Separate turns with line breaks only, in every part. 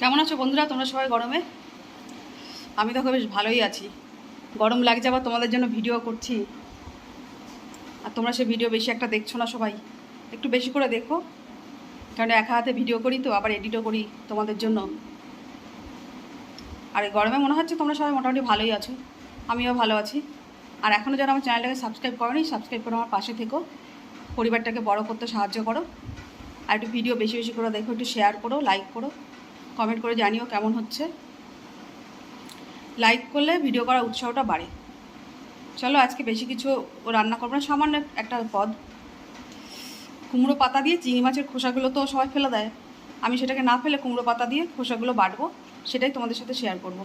কেমন আছো বন্ধুরা? তোমরা সবাই গরমে? আমি দেখো বেশ ভালোই আছি। গরম লাগছে আবার তোমাদের জন্য ভিডিও করছি। আর তোমরা সে ভিডিও বেশি একটা দেখছ না সবাই? একটু বেশি করে দেখো। কারণ একা হাতে ভিডিও করি তো, আবার এডিটও করি তোমাদের জন্য। আর গরমে মনে হচ্ছে তোমরা সবাই মোটামুটি ভালোই আছো। আমিও ভালো আছি। আর এখনও যারা আমার চ্যানেলটাকে সাবস্ক্রাইব করোনি সাবস্ক্রাইব করে আমার পাশে থেকো। পরিবারটাকে বড় করতে সাহায্য করো। আর একটু ভিডিও বেশি বেশি করে দেখো, একটু শেয়ার করো লাইক করো। কমেন্ট করে জানিও কেমন হচ্ছে। লাইক করলে ভিডিও করার উৎসাহটা বাড়ে। চলো আজকে বেশি কিছু রান্না করব না, সামান্য একটা পদ। কুমড়ো পাতা দিয়ে চিংড়ি মাছের খোসাগুলো তো সবাই ফেলে দেয়। আমি সেটাকে না ফেলে কুমড়ো পাতা দিয়ে খোসাগুলো বাটবো, সেটাই তোমাদের সাথে শেয়ার করব।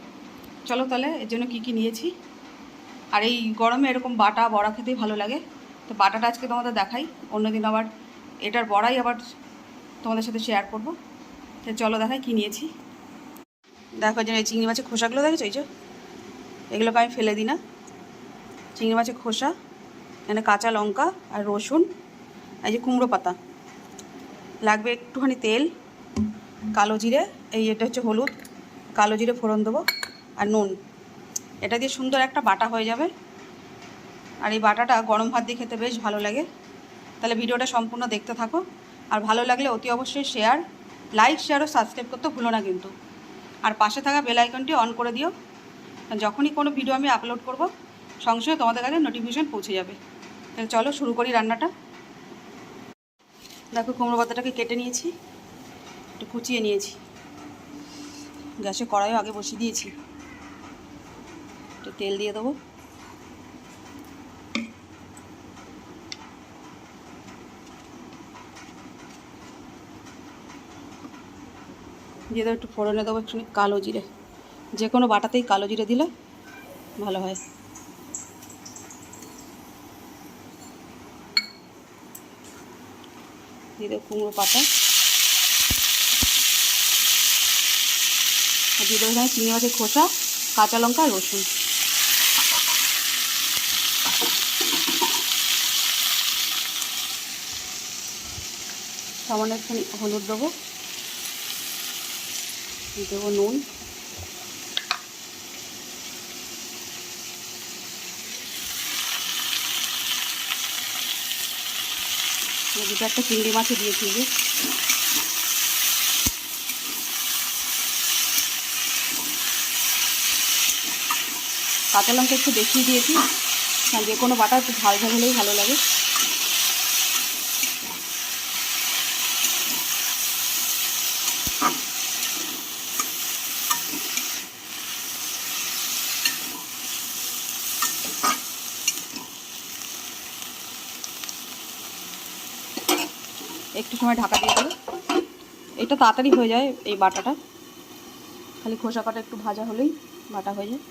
চলো তাহলে এর জন্য কী কী নিয়েছি? আর এই গরমে এরকম বাটা, বড়া খেতেই ভালো লাগে। তো বাটাটা আজকে তোমাদের দেখাই, অন্যদিন আবার এটার বড়াই আবার তোমাদের সাথে শেয়ার করব। চলো দেখাই কী নিয়েছি? দেখো যে এই চিংড়ি মাছের খোসাগুলো দেখেছ? এই যে, এগুলোকে আমি ফেলে দিই না। চিংড়ি মাছের খোসা, এখানে কাঁচা লঙ্কা আর রসুন, এই যে কুমড়ো পাতা। লাগবে একটুখানি তেল, কালো জিরে, এই এটা হচ্ছে হলুদ, কালো জিরে ফোড়ন দেবো আর নুন। এটা দিয়ে সুন্দর একটা বাটা হয়ে যাবে। আর এই বাটাটা গরম ভাত দিয়ে খেতে বেশ ভালো লাগে। তাহলে ভিডিওটা সম্পূর্ণ দেখতে থাকো। আর ভালো লাগলে অতি অবশ্যই শেয়ার লাইক শেয়ার ও সাবস্ক্রাইব করতে ভুলো না কিন্তু। আর পাশে থাকা বেল আইকনটি অন করে দিও। যখনই কোনো ভিডিও আমি আপলোড করব সঙ্গে সঙ্গে তোমাদের কাছে নোটিফিকেশান পৌঁছে যাবে। তাহলে চলো শুরু করি রান্নাটা। দেখো কুমড়ো পাতাটাকে কেটে নিয়েছি, একটু কুচিয়ে নিয়েছি। গ্যাসে কড়াইও আগে বসিয়ে দিয়েছি। একটু তেল দিয়ে দেবো। দিয়ে দেবো একটু ফোড়নে দেবো একটু কালো জিরে। যে কোনো বাটাতেই কালো জিরে দিলে ভালো হয়। দিয়ে দেবো কুমড়ো পাতা। আর দিয়ে দেবো চিংড়ি মাছের খোসা, কাঁচা লঙ্কা রসুন। সামান্য একটু হলুদ দেবো। দেবো নুন। দুটো একটা চিংড়ি মাছও দিয়েছি যে। কাঁচা লঙ্কা একটু বেশি দিয়েছি যে কোনো বাটা একটু ঝাল ঝাল হলেই ভালো লাগে। একটু সময় ঢাকা দিয়ে দেবো এটা তাড়াতাড়ি হয়ে যায় এই বাটাটা। খালি খোসা কাটা একটু ভাজা হলেই বাটা হয়ে যায়।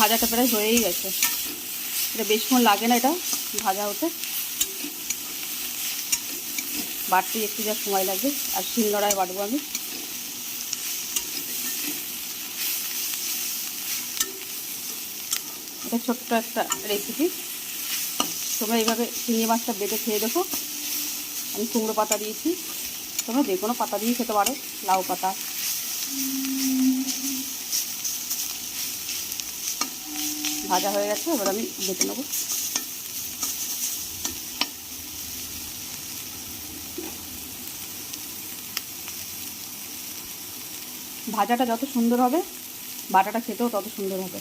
ভাজাটা প্রায় হয়েই গেছে। এটা বেশিক্ষণ লাগে না এটা ভাজা হতে। বাটতে একটু যা সময় লাগবে। আর শিলনোড়ায় বাটবো আমি। এটা ছোট্ট একটা রেসিপি তোমরা এইভাবে চিংড়ি মাছটা বেটে খেয়ে দেখো। আমি কুমড়ো পাতা দিয়েছি। তোমরা যে কোনো পাতা দিয়ে খেতে পারো, লাউ পাতা। ভাজা হয়ে গেছে, এবার আমি বেটে নেব। ভাজাটা যত সুন্দর হবে, বাটাটা খেতেও তত সুন্দর হবে।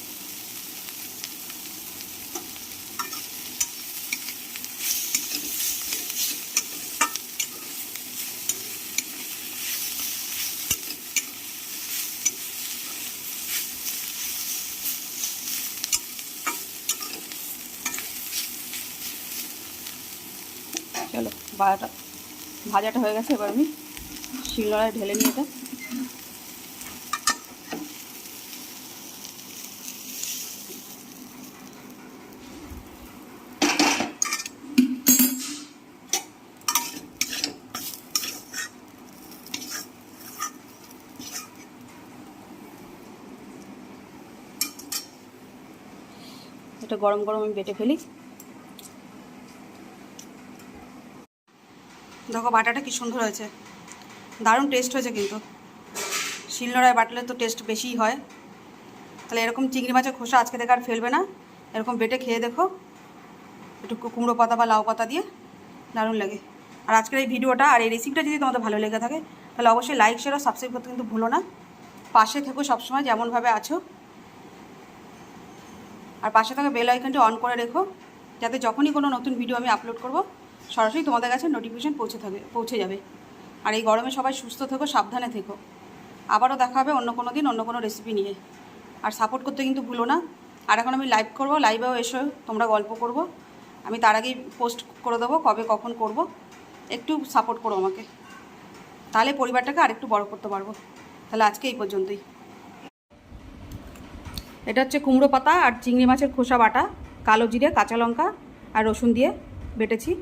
গেল। বাড়াটা, ভাজাটা হয়ে গেছে, এবার আমি শিলনোড়ায় ঢেলে নিই এটা। এটা গরম গরম আমি বেটে ফেলি। দেখো, বাটাটা কি সুন্দর হয়েছে। দারুণ টেস্ট হয়েছে কিন্তু। শিলনোড়ায় বাটলে তো টেস্ট বেশিই হয়। তাহলে এরকম চিংড়ি মাছের খোসা আজকে থেকে আর ফেলবে না। এরকম বেটে খেয়ে দেখো। একটু কুমড়ো পাতা বা লাউ পাতা দিয়ে দারুণ লাগে। আর আজকের এই ভিডিওটা আর এই রেসিপিটা যদি তোমাদের ভালো লেগে থাকে, তাহলে অবশ্যই লাইক শেয়ার ও সাবস্ক্রাইব করতে কিন্তু ভুলো না। পাশে থেকো সবসময় যেমনভাবে আছো। আর পাশে থাকা বেল আইকনটি অন করে রেখো। যাতে যখনই কোনো নতুন ভিডিও আমি আপলোড করব সরাসরি তোমাদের কাছে নোটিফিকেশান পৌঁছে থাকে, পৌঁছে যাবে। আর এই গরমে সবাই সুস্থ থেকো, সাবধানে থেকো। আবারও দেখা হবে অন্য কোনো দিন, অন্য কোনো রেসিপি নিয়ে। আর সাপোর্ট করতে কিন্তু ভুলো না। আর এখন আমি লাইভ করব লাইভেও এসো, তোমরা গল্প করব। আমি তার আগেই পোস্ট করে দেবো, কবে কখন করব। একটু সাপোর্ট করো আমাকে। তাহলে পরিবারটাকে আরেকটু বড় করতে পারব। তাহলে আজকে এই পর্যন্তই। এটা হচ্ছে কুমড়ো পাতা আর চিংড়ি মাছের খোসা বাটা, কালো জিরে, কাঁচা লঙ্কা আর রসুন দিয়ে বেটেছি।